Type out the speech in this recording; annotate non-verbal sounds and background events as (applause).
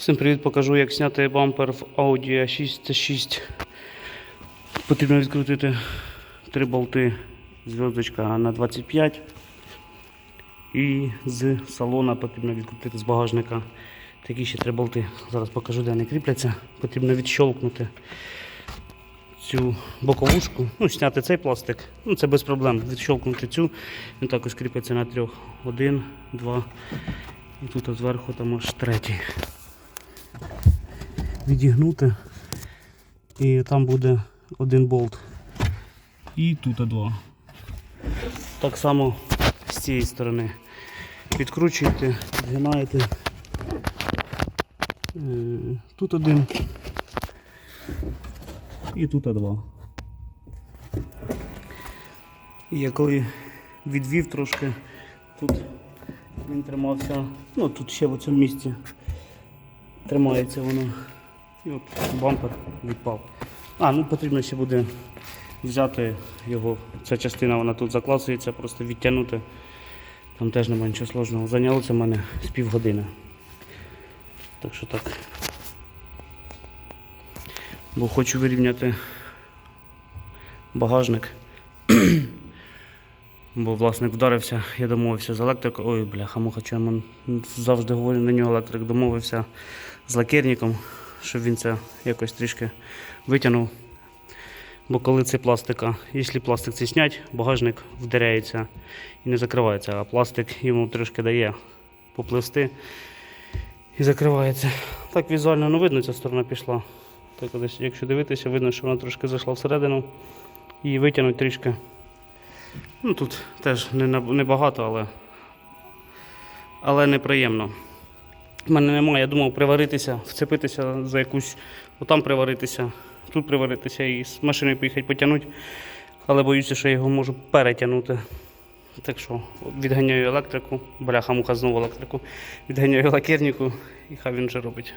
Всім привіт, покажу, як зняти бампер в Audi A6 C6. Потрібно відкрутити три болти зв'язочка на 25. І з салона потрібно відкрутити з багажника такі ще три болти. Зараз покажу, де вони кріпляться. Потрібно відщолкнути цю боковушку, ну, зняти цей пластик. Ну, це без проблем. Відщолкнути цю. Він також кріпиться на трьох. Один, два. І тут зверху там аж третій відігнути. І там буде один болт. І тут два. Так само з цієї сторони. Відкручуєте, згинаєте. Е, Тут один. І тут два. І я коли відвів трошки, тут він тримався, ну тут ще в цьому місці тримається воно. І от бампер відпав. А, ну потрібно ще буде взяти його. Ця частина вона тут закласується, просто відтягнути. Там теж немає нічого сложного. Зайняло це в мене з півгодини. Так що так. Бо хочу вирівняти багажник. (clears throat) Бо власник вдарився, я домовився з електриком. Ой, бляха, муха, чому завжди говорю на нього електрик, домовився з лакерником, щоб він це якось трішки витягнув. Бо коли це пластика, якщо пластик це снять, багажник вдаряється і не закривається, а пластик йому трошки дає попливсти і закривається. Так візуально не видно, ця сторона пішла. Так, якщо дивитися, видно, що вона трошки зайшла всередину і витягнуть трішки. Ну тут теж не, не але, але неприємно. У мене немає, я думав приваритися, вцепитися за якусь, отам приваритися, тут приваритися і з машиною поїхати потягнути. Але боюся, що я його можу перетягнути. Так що відганяю електрику, бляха муха знову електрику, відганяю лакірнику і хай він вже робить.